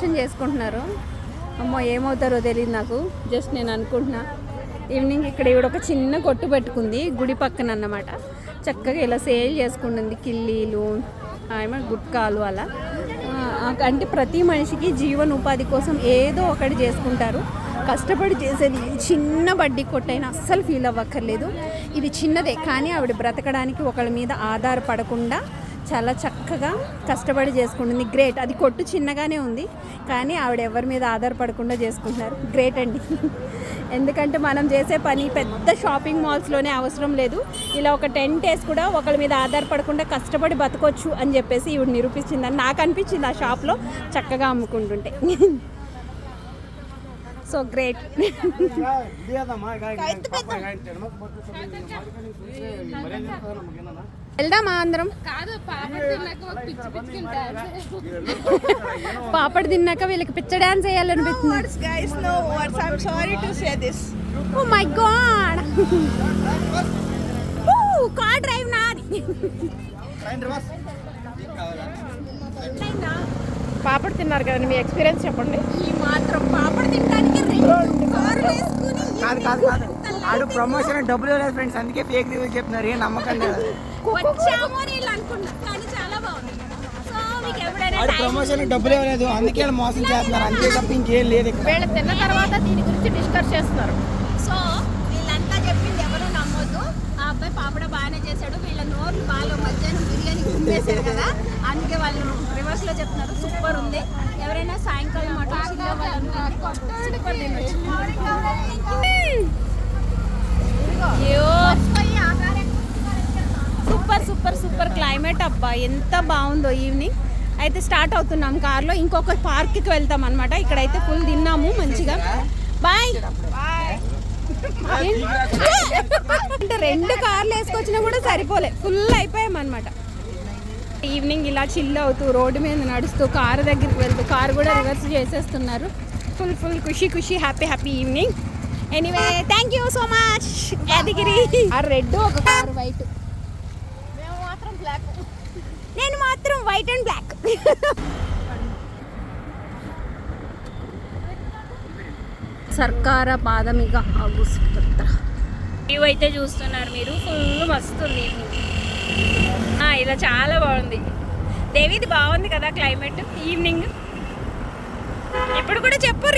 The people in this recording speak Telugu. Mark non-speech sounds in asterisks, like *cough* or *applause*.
దర్శనం చేసుకుంటున్నారు. అమ్మో ఏమవుతారో తెలియదు నాకు. జస్ట్ నేను అనుకుంటున్నా. ఈవినింగ్ ఇక్కడ ఈవిడ ఒక చిన్న కొట్టు పెట్టుకుంది గుడి పక్కన అన్నమాట చక్కగా ఇలా సేల్ చేసుకుంటుంది కిల్లీలు ఏమైనా గుట్కాలు అలా. అంటే ప్రతి మనిషికి జీవన ఉపాధి కోసం ఏదో ఒకటి చేసుకుంటారు. కష్టపడి చేసేది చిన్న బడ్డీ కొట్టైనా అస్సలు ఫీల్ అవ్వక్కర్లేదు. ఇది చిన్నదే కానీ ఆవిడ బ్రతకడానికి ఒకళ్ళ మీద ఆధారపడకుండా చాలా చక్కగా కష్టపడి చేసుకుంటుంది. గ్రేట్ అది కొట్టు చిన్నగానే ఉంది కానీ ఆవిడ ఎవరి మీద ఆధారపడకుండా చేసుకుంటున్నారు. గ్రేట్ అండి. *laughs* ఎందుకంటే మనం చేసే పని పెద్ద షాపింగ్ మాల్స్లోనే అవసరం లేదు. ఇలా ఒక టెంట్ డేస్ కూడా ఒకళ్ళ మీద ఆధారపడకుండా కష్టపడి బతకొచ్చు అని చెప్పేసి ఇవి నిరూపించిందని నాకు అనిపించింది ఆ షాప్లో చక్కగా అమ్ముకుంటుంటే. *laughs* సో గ్రేట్ వెళ్దామా అందరం కాదు పాపడు తిన్నాక వీళ్ళకి పిచ్చ డాన్స్ వేయాలనిపిస్తుంది words, guys. No words. I'm sorry to say this. Oh my God oh car drive నాది పాపడు తిన్నారు కదండి మీ ఎక్స్పీరియన్స్ చెప్పండి ఈ మాత్రం పాపడు వేసుకుని కాదు కాదు కాదు. ఆడు ప్రమోషన్ డబ్బులు లేదు ఫ్రెండ్స్ అందుకే ఫేక్ రివ్యూ చెప్తున్నారు. ఏం నమ్మకం లేదు. ఆడు ప్రమోషన్ డబ్బులు ఇవ్వలేదు అందుకే వాళ్ళు మోసం చేస్తున్నారు. అంతే తప్ప ఇంకేం లేదు వీళ్ళు తిన్న తర్వాత దీని గురించి డిస్కస్ చేస్తున్నారు. సో వీళ్ళంతా చెప్పింది ఎవరు నమ్మొద్దు. ఆ అబ్బాయి పాపడ బాగానే చేశాడు. వీళ్ళ నోర్లు బాగా మధ్యాహ్నం బిర్యానీ కుమ్మేశారు కదా. అందుకే వాళ్ళు రివర్స్లో చెప్తున్నారు. సూపర్ ఉంది. ఎవరైనా సాయంకాలం అట్లా. సూపర్ సూపర్ సూపర్ క్లైమేట్ అబ్బా. ఎంత బాగుందో ఈవినింగ్. అయితే స్టార్ట్ అవుతున్నాం కార్లో. ఇంకొక పార్క్కి వెళ్తాం అనమాట ఇక్కడైతే ఫుల్ తిన్నాము మంచిగా. బాయ్. అంటే రెండు కార్లు వేసుకొచ్చినా కూడా సరిపోలే. ఫుల్ అయిపోయాం అనమాట ఈవినింగ్ ఇలా చిల్ అవుతూ రోడ్డు మీద నడుస్తూ కారు దగ్గరికి వెళ్తూ కారు కూడా రివర్స్ చేసేస్తున్నారు. ఫుల్ ఫుల్ ఖుషి ఖుషి happy happy evening anyway thank you so much Yadagiri. ఆ రెడ్ ఒక కారు వైట్. మేము మాత్రం బ్లాక్ నేను మాత్రం వైట్ అండ్ బ్లాక్ సర్కార పాదమిక ఆగుస్పత్ర వ్యూ అయితే చూస్తున్నారు మీరు. ఫుల్ మస్తుంది ఆ, ఇలా చాలా బాగుంది. దేవిది బాగుంది కదా క్లైమేట్ ఈవినింగ్. ఇప్పుడు కూడా చెప్పు